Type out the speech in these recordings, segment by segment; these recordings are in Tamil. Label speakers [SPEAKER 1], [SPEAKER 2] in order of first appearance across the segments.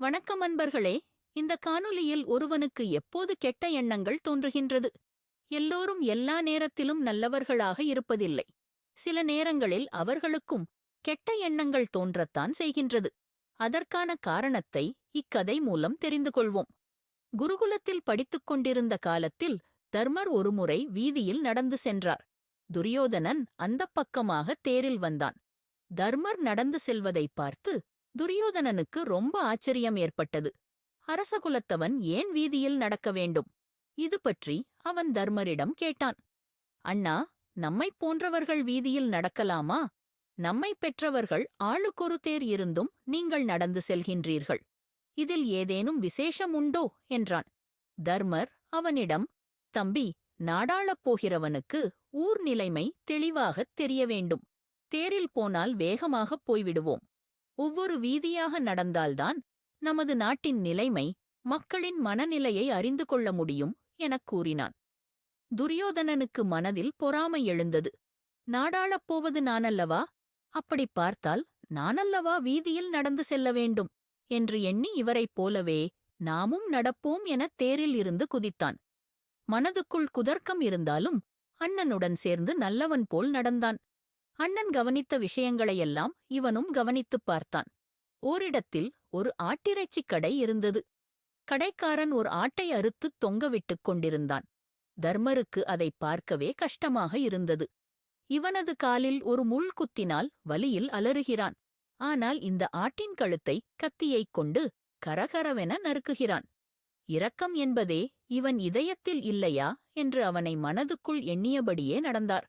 [SPEAKER 1] வணக்கம் அன்பர்களே இந்த காணொலியில் ஒருவனுக்கு எப்போது கெட்ட எண்ணங்கள் தோன்றுகின்றது? எல்லோரும் எல்லா நேரத்திலும் நல்லவர்களாக இருப்பதில்லை. சில நேரங்களில் அவர்களுக்கும் கெட்ட எண்ணங்கள் தோன்றத்தான் செய்கின்றது. அதற்கான காரணத்தை இக்கதை மூலம் தெரிந்து கொள்வோம். குருகுலத்தில் படித்துக் கொண்டிருந்த காலத்தில் தர்மர் ஒருமுறை வீதியில் நடந்து சென்றார். துரியோதனன் அந்தப் பக்கமாக தேரில் வந்தான். தர்மர் நடந்து செல்வதை பார்த்து துரியோதனனுக்கு ரொம்ப ஆச்சரியம் ஏற்பட்டது. அரசகுலத்தவன் ஏன் வீதியில் நடக்க வேண்டும்? இது பற்றி அவன் தர்மரிடம் கேட்டான். அண்ணா நம்மைப் போன்றவர்கள் வீதியில் நடக்கலாமா? நம்மை பெற்றவர்கள் ஆளுக்கொரு தேர் இருந்தும் நீங்கள் நடந்து செல்கின்றீர்கள். இதில் ஏதேனும் விசேஷம் உண்டோ? என்றான். தர்மர் அவனிடம் தம்பி நாடாளப் போகிறவனுக்கு ஊர் நிலைமை தெளிவாகத் தெரிய வேண்டும். தேரில் போனால் வேகமாகப் போய்விடுவோம். ஒவ்வொரு வீதியாக நடந்தால்தான் நமது நாட்டின் நிலைமை மக்களின் மனநிலையை அறிந்து கொள்ள முடியும் எனக் கூறினான். துரியோதனனுக்கு மனதில் பொறாமை எழுந்தது. நாடாளப் போவது நானல்லவா? அப்படிப் பார்த்தால் நானல்லவா வீதியில் நடந்து செல்ல வேண்டும் என்று எண்ணி இவரைப் போலவே நாமும் நடப்போம் எனத் தேரில் இருந்து குதித்தான். மனதுக்குள் குதர்க்கம் இருந்தாலும் அண்ணனுடன் சேர்ந்து நல்லவன் போல் நடந்தான். அண்ணன் கவனித்த விஷயங்களையெல்லாம் இவனும் கவனித்துப் பார்த்தான். ஓரிடத்தில் ஒரு ஆட்டிறைச்சிக் கடை இருந்தது. கடைக்காரன் ஒரு ஆட்டை அறுத்துத் தொங்கவிட்டுக் கொண்டிருந்தான். தர்மருக்கு அதைப் பார்க்கவே கஷ்டமாக இருந்தது. இவனது காலில் ஒரு முள் குத்தினால் வலியில் அலறுகிறான். ஆனால் இந்த ஆட்டின் கழுத்தை கத்தியைக் கொண்டு கரகரவென நறுக்குகிறான். இரக்கம் என்பதே இவன் இதயத்தில் இல்லையா என்று அவனை மனதுக்குள் எண்ணியபடியே நடந்தார்.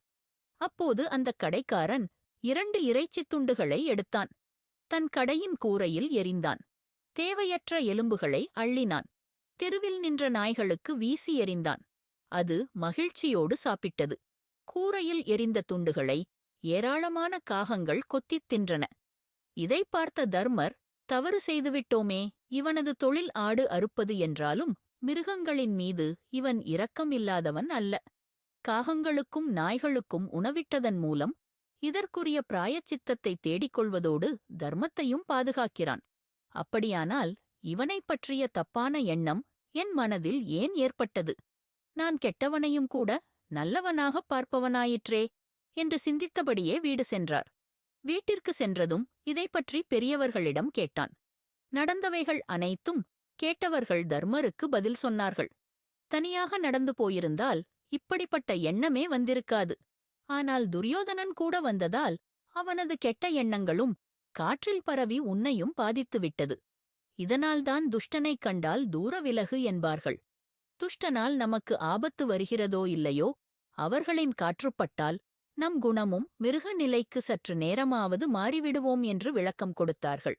[SPEAKER 1] அப்போது அந்தக் கடைக்காரன் இரண்டு இறைச்சித் துண்டுகளை எடுத்தான். தன் கடையின் கூரையில் எரிந்தான். தேவையற்ற எலும்புகளை அள்ளினான். தெருவில் நின்ற நாய்களுக்கு வீசி எறிந்தான். அது மகிழ்ச்சியோடு சாப்பிட்டது. கூரையில் எரிந்த துண்டுகளை ஏராளமான காகங்கள் கொத்தித் தின்றன. இதைப் பார்த்த தர்மர் தவறு செய்துவிட்டோமே இவனது தொழில் ஆடு அறுப்பது என்றாலும் மிருகங்களின் மீது இவன் இரக்கம் இல்லாதவன் அல்ல. காகங்களுக்கும் நாய்களுக்கும் உணவிட்டதன் மூலம் இதற்குரிய பிராயச்சித்தத்தை தேடிக் கொள்வதோடு தர்மத்தையும் பாதுகாக்கிறான். அப்படியானால் இவனைப் பற்றிய தப்பான எண்ணம் என் மனதில் ஏன் ஏற்பட்டது? நான் கெட்டவனையும் கூட நல்லவனாகப் பார்ப்பவனாயிற்றே என்று சிந்தித்தபடியே வீடு சென்றார். வீட்டிற்கு சென்றதும் இதைப் பற்றி பெரியவர்களிடம் கேட்டான். நடந்தவைகள் அனைத்தும் கேட்டவர்கள் தர்மருக்கு பதில் சொன்னார்கள். தனியாக நடந்து போயிருந்தால் இப்படிப்பட்ட எண்ணமே வந்திருக்காது. ஆனால் துரியோதனன் கூட வந்ததால் அவனது கெட்ட எண்ணங்களும் காற்றில் பரவி உன்னையும் பாதித்துவிட்டது. இதனால்தான் துஷ்டனைக் கண்டால் தூர விலகு என்பார்கள். துஷ்டனால் நமக்கு ஆபத்து வருகிறதோ இல்லையோ? அவர்களின் காற்றுப்பட்டால் நம் குணமும் மிருக நிலைக்கு சற்று நேரமாவது மாறிவிடுவோம் என்று விளக்கம் கொடுத்தார்கள்.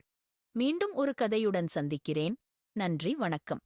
[SPEAKER 1] மீண்டும் ஒரு கதையுடன் சந்திக்கிறேன். நன்றி வணக்கம்.